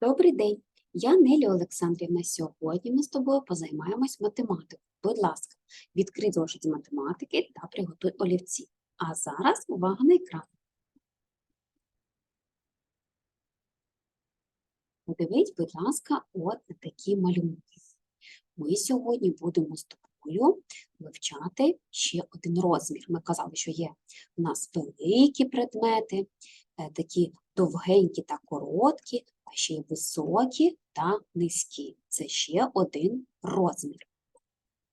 Добрий день, я Нелі Олександрівна. Сьогодні ми з тобою позаймаємось математикою. Будь ласка, відкрий зошит з математики та приготуй олівці. А зараз увага на екран. Подивись, будь ласка, от на такі малюнки. Ми сьогодні будемо з тобою вивчати ще один розмір. Ми казали, що є у нас великі предмети, е, такі довгенькі та короткі, а ще й високі та низькі. Це ще один розмір.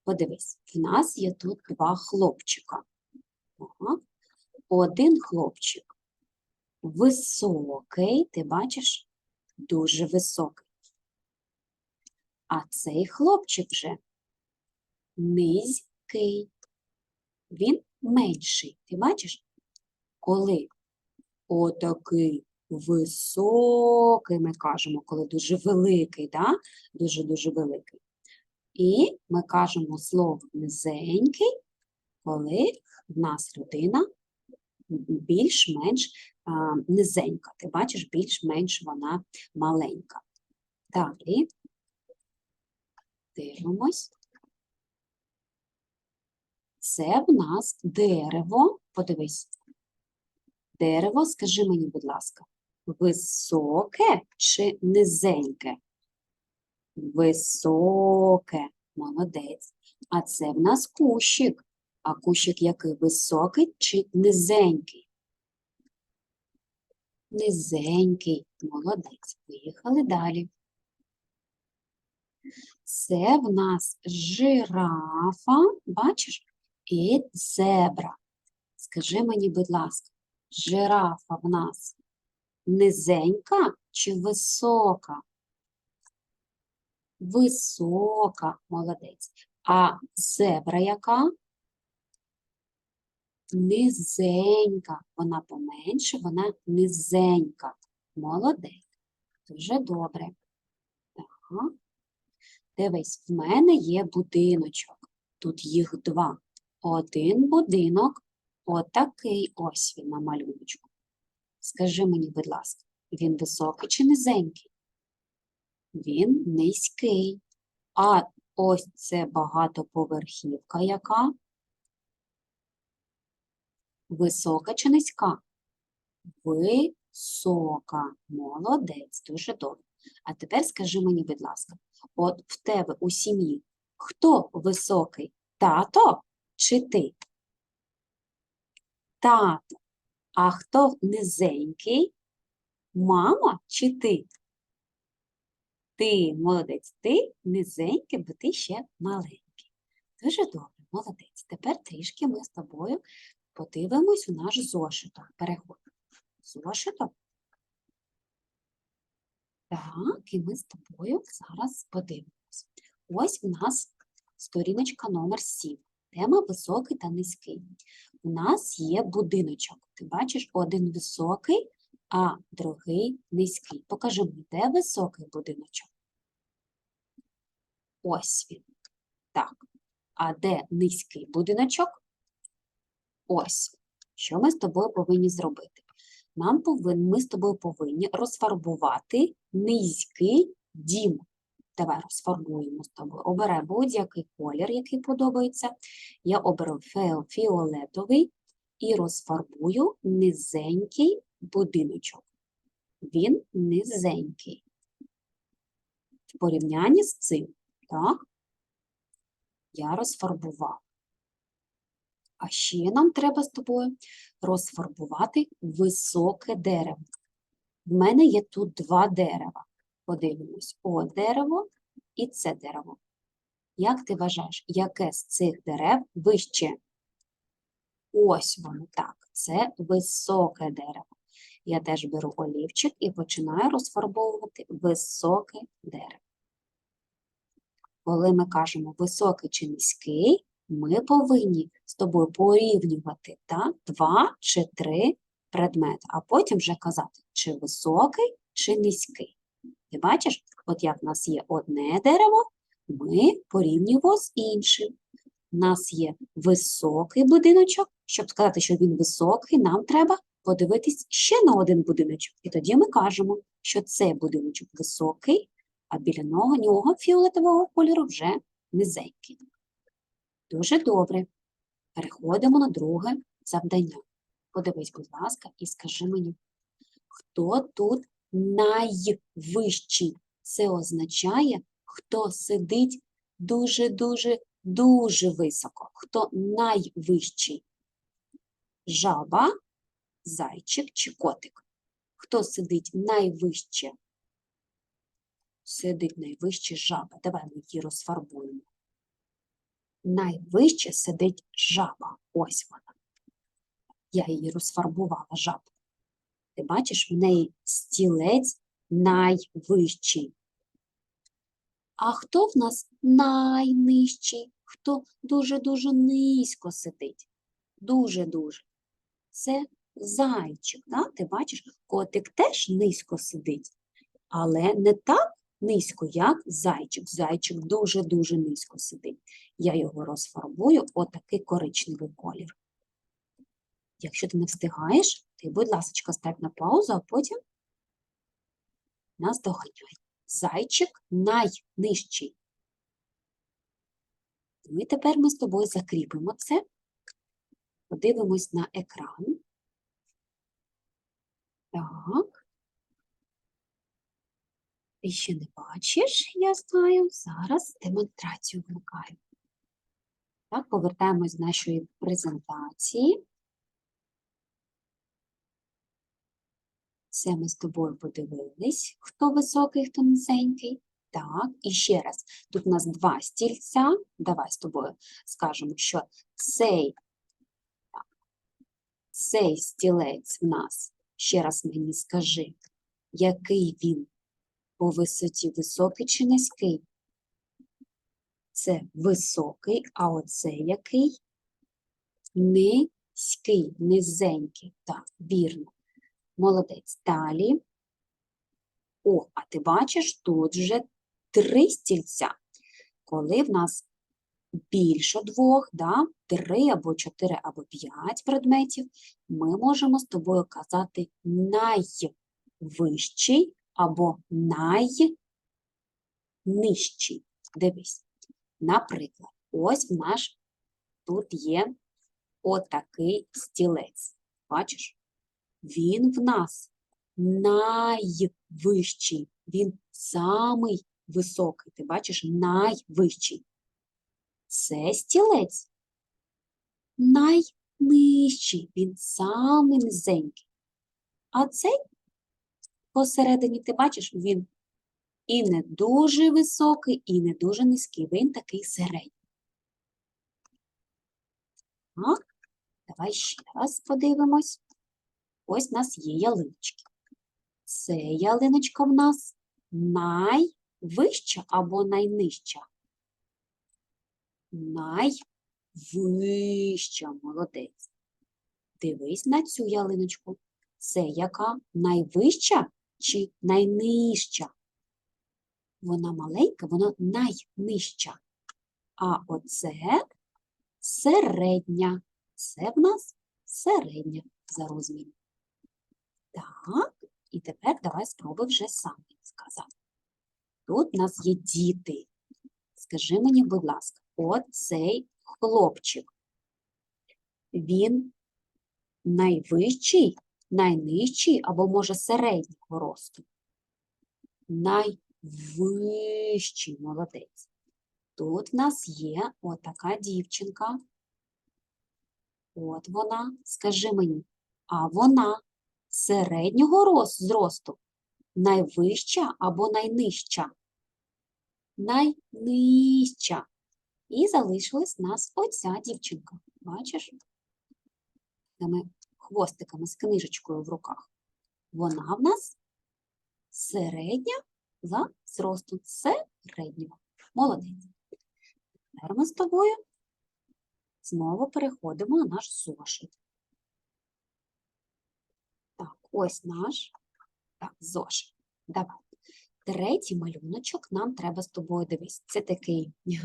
Подивись, в нас є тут два хлопчика. Ага. Один хлопчик високий, ти бачиш, дуже високий. А цей хлопчик вже низький. Він менший. Ти бачиш? Коли отакий високий, ми кажемо, коли дуже великий, да? дуже-дуже великий. І ми кажемо слово низенький, коли в нас людина більш-менш низенька. Ти бачиш, більш-менш вона маленька. Далі дивимось. Це в нас дерево. Подивись. Дерево, скажи мені, будь ласка, високе чи низеньке? Високе, молодець. А це в нас кущик. А кущик який високий чи низенький? Низенький, молодець. Поїхали далі. Це в нас жирафа, бачиш, і зебра. Скажи мені, будь ласка, жирафа в нас низенька чи висока? Висока, молодець. А зебра яка? Низенька. Вона поменше, вона низенька. Молодець. Дуже добре. Так. Дивись, в мене є будиночок. Тут їх два. Один будинок, отакий ось він на малюночку. Скажи мені, будь ласка, він високий чи низенький? Він низький. А ось це багатоповерхівка яка? Висока чи низька? Висока. Молодець, дуже добре. А тепер скажи мені, будь ласка, от в тебе у сім'ї хто високий? Тато чи ти? Тато. А хто низенький? Мама чи ти? Ти, молодець, ти низенький, бо ти ще маленький. Дуже добре, молодець. Тепер трішки ми з тобою подивимось у наш зошиток. Переходимо. Зошиток. Так, і ми з тобою зараз подивимось. Ось у нас сторіночка номер 7. Тема високий та низький. У нас є будиночок. Ти бачиш, один високий, а другий низький. Покажи мені, де високий будиночок? Ось він. Так. А де низький будиночок? Ось. Що ми з тобою повинні зробити? Нам повинні, ми з тобою повинні розфарбувати низький дім. Давай розфарбуємо з тобою. Обирай будь-який колір, який подобається. Я оберу фіолетовий і розфарбую низенький будиночок. Він низенький. В порівнянні з цим, так? Я розфарбував. А ще нам треба з тобою розфарбувати високе дерево. В мене є тут два дерева. Подивимось, о дерево і це дерево. Як ти вважаєш, яке з цих дерев вище? Ось воно так, це високе дерево. Я теж беру олівчик і починаю розфарбовувати високе дерево. Коли ми кажемо високий чи низький, ми повинні з тобою порівнювати та, два чи три предмети, а потім вже казати, чи високий, чи низький. Ти бачиш, от як в нас є одне дерево, ми порівнюємо з іншим. У нас є високий будиночок. Щоб сказати, що він високий, нам треба подивитись ще на один будиночок. І тоді ми кажемо, що цей будиночок високий, а біля нього, фіолетового кольору вже низенький. Дуже добре. Переходимо на друге завдання. Подивись, будь ласка, і скажи мені, хто тут найвищий? Це означає, хто сидить дуже-дуже дуже високо. Хто найвищий? Жаба, зайчик чи котик? Хто сидить найвище? Сидить найвище жаба. Давай ми її розфарбуємо. Найвище сидить жаба. Ось вона. Я її розфарбувала жабу. Ти бачиш, в неї стілець найвищий. А хто в нас найнижчий? Хто дуже-дуже низько сидить? Дуже-дуже. Це зайчик. Да? Ти бачиш, котик теж низько сидить, але не так низько, як зайчик. Зайчик дуже-дуже низько сидить. Я його розфарбую отакий коричневий колір. Якщо ти не встигаєш, ти, будь ласка, став на паузу, а потім нас доганяй. Зайчик найнижчий. Ну і тепер ми з тобою закріпимо це. Подивимось на екран. Так. Ти ще не бачиш, я знаю. Зараз демонстрацію вмикаю. Так, повертаємось до нашої презентації. Це ми з тобою подивились, хто високий, хто низенький. Так, і ще раз, тут у нас два стільця. Давай з тобою скажемо, що цей, цей стілець в нас, ще раз мені скажи, який він по висоті, високий чи низький? Це високий, а оце який? Низький, низенький. Так, вірно. Молодець. Далі. О, а ти бачиш, тут вже три стільця. Коли в нас більше двох, да, три або чотири або п'ять предметів, ми можемо з тобою казати найвищий або найнижчий. Дивись. Наприклад, ось в наш тут є отакий стілець. Бачиш? Він в нас найвищий, він самий високий. Ти бачиш, найвищий. Це стілець найнижчий, він самий низенький. А цей посередині, ти бачиш, він і не дуже високий, і не дуже низький. Він такий середній. Так, давай ще раз подивимось. Ось у нас є ялиночки. Це ялиночка в нас найвища або найнижча? Найвища, молодець. Дивись на цю ялиночку. Це яка найвища чи найнижча? Вона маленька, вона найнижча. А оце середня. Це в нас середня за розміром. Так, і тепер давай спробуй вже сам сказати. Тут у нас є діти. Скажи мені, будь ласка, оцей хлопчик. Він найвищий, найнижчий або, може, середнього росту? Найвищий молодець. Тут в нас є отака дівчинка. От вона, скажи мені, а вона середнього зросту найвища або найнижча? Найнижча. І залишилась нас оця дівчинка. Бачиш? Тими хвостиками з книжечкою в руках. Вона в нас середня за зросту. Середнього. Молодець. Тепер ми з тобою знову переходимо на наш зошит. Ось наш так, зошит. Давай. Третій малюночок нам треба з тобою дивись. Це такий,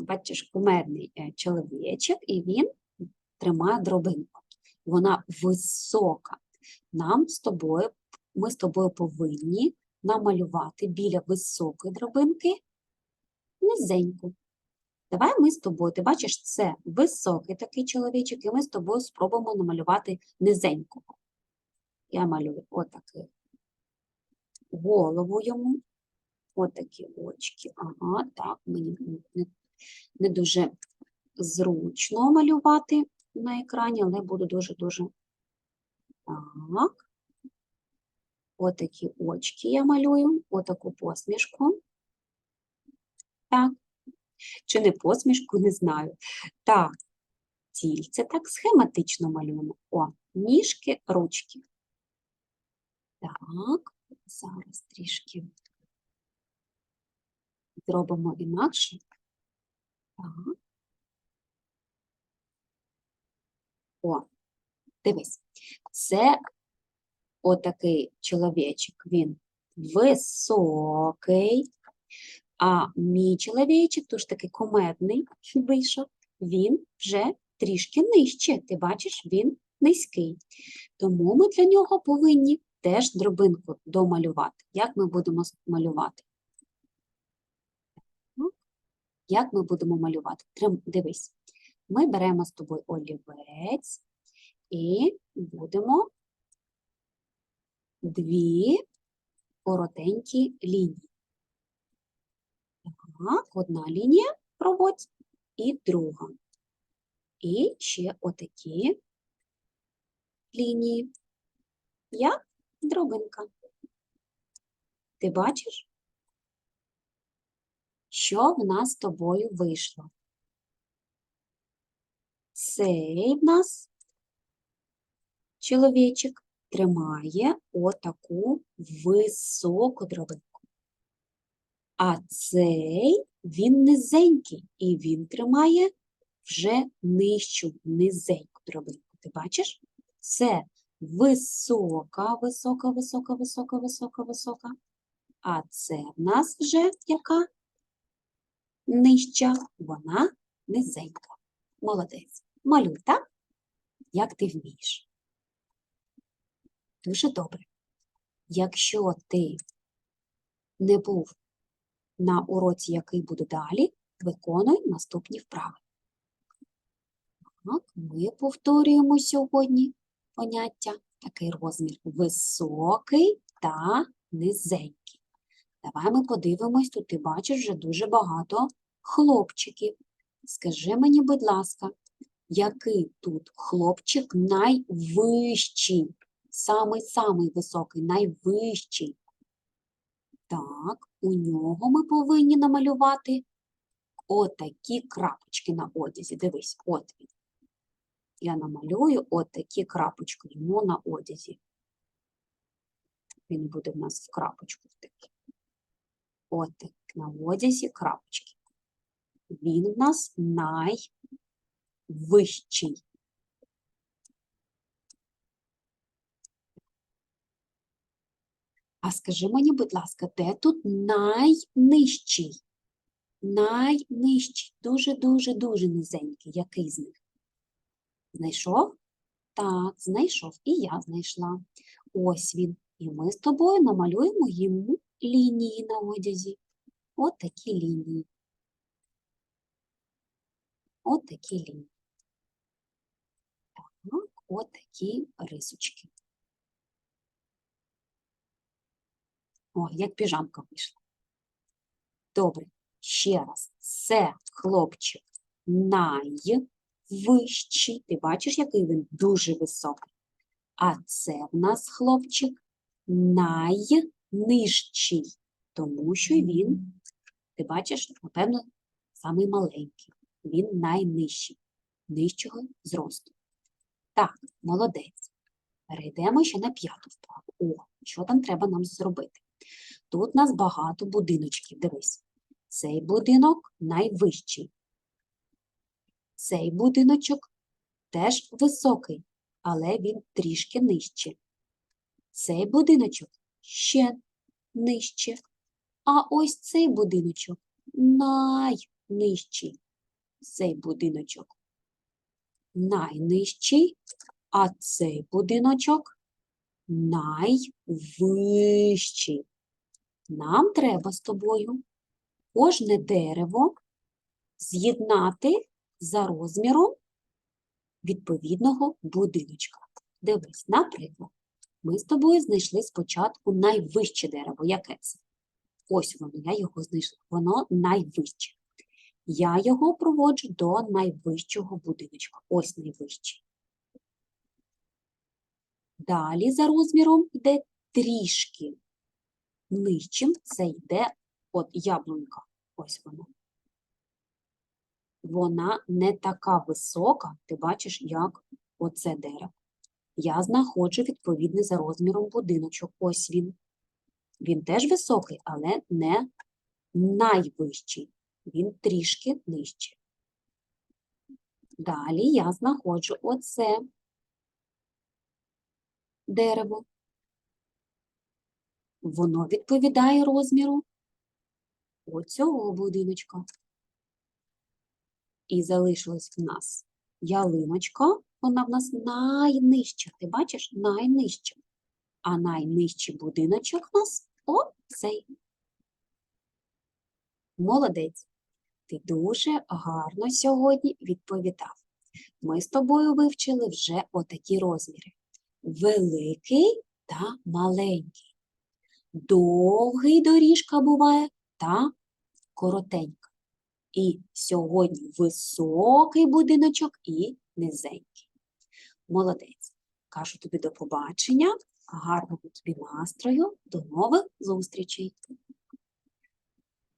бачиш, кумедний е, чоловічок, і він тримає дробинку. вона висока. Нам з тобою, ми з тобою повинні намалювати біля високої драбинки низеньку. Давай ми з тобою, ти бачиш, це високий такий чоловічок, і ми з тобою спробуємо намалювати низенького. Я малюю отакий голову йому, отакі очки. Ага, так, мені не, не дуже зручно малювати на екрані, але буду дуже-дуже. Так. Отакі очки я малюю, отаку посмішку. Так. Чи не посмішку, не знаю. Так, тільце так схематично малюємо. О, ніжки, ручки. Так, зараз трішки зробимо інакше. Так. О, дивись, це отакий чоловічок, він високий, а мій чоловічок, тож такий комедний вийшов, він вже трішки нижче. Ти бачиш, він низький. Тому ми для нього повинні теж дробинку домалювати. Як ми будемо малювати? Ну, Як ми будемо малювати? Дивись, ми беремо з тобою олівець і будемо дві коротенькі лінії. Так, одна лінія проводь і друга. І ще отакі лінії. Як дробинка. Ти бачиш, що в нас з тобою вийшло? Цей в нас чоловічок тримає отаку високу дробинку. А цей він низенький, і він тримає вже нижчу, низеньку дробинку. Ти бачиш? Це висока, висока, висока, висока, висока, висока. А це в нас вже яка? Нижча, вона низенька. Молодець. Малюй, так? Як ти вмієш. Дуже добре. Якщо ти не був на уроці, який буде далі, виконуй наступні вправи. Так, ми повторюємо сьогодні поняття, такий розмір високий та низенький. Давай ми подивимось, тут ти бачиш вже дуже багато хлопчиків. Скажи мені, будь ласка, який тут хлопчик найвищий? Самий-самий високий, найвищий. Так, у нього ми повинні намалювати отакі крапочки на одязі. Дивись, от він. Я намалюю отакі крапочки йому на одязі. Він буде в нас в крапочку такий. Отак на одязі крапочки. Він в нас найвищий. А скажи мені, будь ласка, де тут найнижчий? Найнижчий, дуже-дуже-дуже низенький. Який з них? Знайшов? Так, знайшов. І я знайшла. Ось він. І ми з тобою намалюємо йому лінії на одязі. От такі лінії. От такі лінії. Так, от такі рисочки. О, як піжамка вийшла. Добре, ще раз. Це хлопчик найвищий. Ти бачиш, який він дуже високий. А це в нас хлопчик найнижчий, тому що він, ти бачиш, напевно, самий маленький. Він найнижчий, нижчого зросту. Так, молодець. Перейдемо ще на п'яту вправу. О, що там треба нам зробити? Тут у нас багато будиночків. Дивись, цей будинок найвищий. Цей будиночок теж високий, але він трішки нижче. Цей будиночок ще нижче. А ось цей будиночок найнижчий. Цей будиночок найнижчий, А цей будиночок найвищий. Нам треба з тобою кожне дерево з'єднати за розміром відповідного будиночка. Дивись, наприклад, ми з тобою знайшли спочатку найвище дерево. Яке це? Ось воно, я його знайшла. Воно найвище. Я його проводжу до найвищого будиночка. Ось найвищий. Далі за розміром йде трішки нижчим. Це йде от яблунька. Ось вона. Вона не така висока, ти бачиш, як оце дерево. Я знаходжу відповідний за розміром будиночок. Ось він. Він теж високий, але не найвищий. Він трішки нижчий. Далі я знаходжу оце дерево. Воно відповідає розміру оцього будиночка. І залишилась в нас ялиночка, вона в нас найнижча. Ти бачиш? Найнижча. А найнижчий будиночок в нас оцей. Молодець. Ти дуже гарно сьогодні відповідав. Ми з тобою вивчили вже отакі розміри: великий та маленький. Довгий доріжка буває та коротенька. І сьогодні високий будиночок і низенький. Молодець. Кажу тобі до побачення, гарного тобі настрою, до нових зустрічей.